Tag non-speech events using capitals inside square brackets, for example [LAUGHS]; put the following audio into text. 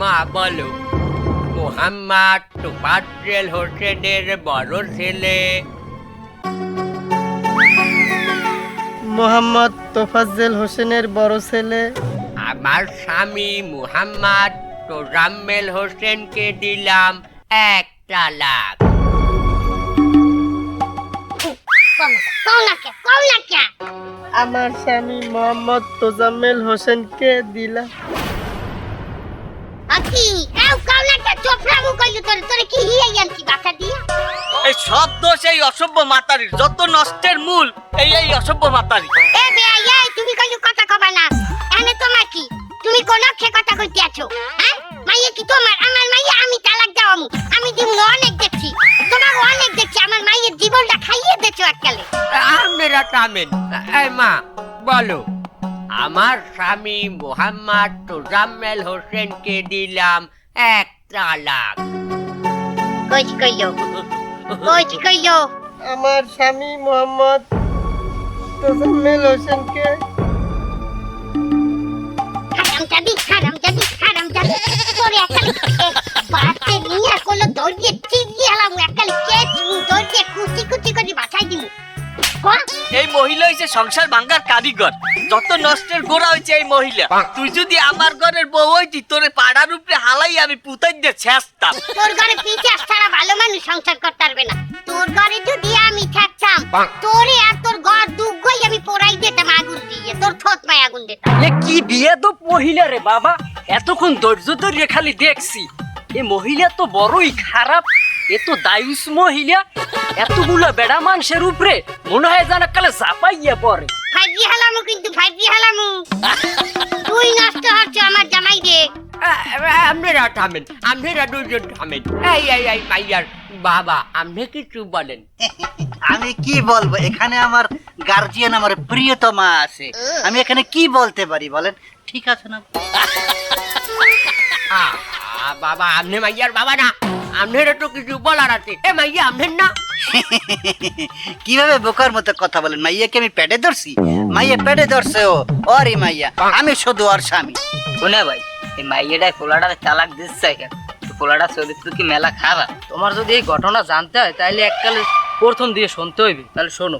মা বলো মোহাম্মদ তোফাজ্জেল হোসেনের বড় ছেলে। মোহাম্মদ তোফাজ্জেল হোসেনের বড় ছেলে। আমার স্বামী মুহাম্মদ তোজাম্মেল হোসেনকে দিলাম এক তালাক আমার স্বামী মোহাম্মদ তোজাম্মেল হোসেনকে দিলা আকি কাউ কৌনাকে চোপড়ামু কইলো তোর তোরে কি হিয়ে গেলছি বাসা দিয়া? এই সব দোষ এই অসভ্য মাতারির যত নষ্টের মূল এই এই অসভ্য মাতারি। এ বেয়া এই তুমি কইলো কথা কবা না। এনে তোমার কি? তুমি কোন খে কথা কইতে আছো? হ্যাঁ মাইয়া কি তোমার? আমার মাইয়া আমি তালাক দাও আমি দিমু অনেক দেখছি। তোমার অনেক দেখছি আমার মাইয়ের জীবনটা খাইয়ে দেছো এককালে। আপনারা থামেন এই মা বলো। আমার স্বামী মুহাম্মদ তোজাম্মেল হোসেনকে দিলাম এক তালাক। আমার স্বামী মোহাম্মদ তোজাম্মেল হোসেনকে হারাম যাবি হারাম যাবি হারাম যাবি তোরে এককালে বাতে নিয়ে কোলো দৌড়িয়ে চিবিয়ে এলাম এককালে কে দৌড়িয়ে কুচি কুচি করে বাঁচাই দিমু। এই মহিলা হইছে সংসার ভাঙ্গার কারিগর। যত নষ্টের গোড়া হইছে এই মহিলা। তুই যদি আমার ঘরের বউ হইতি তোরে পাড়ার উপরে হালাই আমি পুতাই দিয়ে ছেঁচতাম। তোর ঘরে পিছে ছাড়া ভালো মানুষ সংসার করতে পারবে না। তোর ঘরে যদি আমি থাকতাম তোরে আর তোর ঘর দুগ্গই আমি পোড়াই দিতাম আগুন দিয়ে। তোর ঠোঁট পায় আগুন দিতাম। এ কি বিয়ে তো মহিলা রে বাবা? এতক্ষণ ধৈর্য ধরে খালি দেখছি। এ মহিলা তো বড়ই খারাপ। এ তো দায়ুস মহিলা এতগুলো বেড়া মানুষের উপরে মনে হয় যেন কালে চাপাইয়া পড়ে। ফাইজি হালামু কিন্তু ফাইজি হালামু। তুই নষ্ট হচ্ছ আমার জামাই রে আপনারা থামেন আপনারা দুজন থামেন। এই এই এই মাইয়ার বাবা আপনি কিছু বলেন। আমি কি বলব? এখানে আমার গার্জিয়ান আমার প্রিয়তমা আছে। আমি এখানে কি বলতে পারি বলেন? ঠিক আছে না? বাবা আপনি মাইয়ার বাবা না। আপনারা তো কিছু বলার আছে। এ মাইয়া আপনার না? [LAUGHS] কীভাবে বোকার মতো কথা বলেন? মাইয়াকে আমি পেটে ধরছি? মাইয়া পেটে ধরছে ও। ওরে মাইয়া আমি শুধু ওর স্বামী। শুনে ভাই এই মাইয়েটা পোলাটা চালাক দিচ্ছে কেন? পোলাটা চরিত্র কি মেলা খারাপ? তোমার যদি এই ঘটনা জানতে হয় তাহলে এককালে প্রথম দিয়ে শুনতে হইবে। তাহলে শোনো।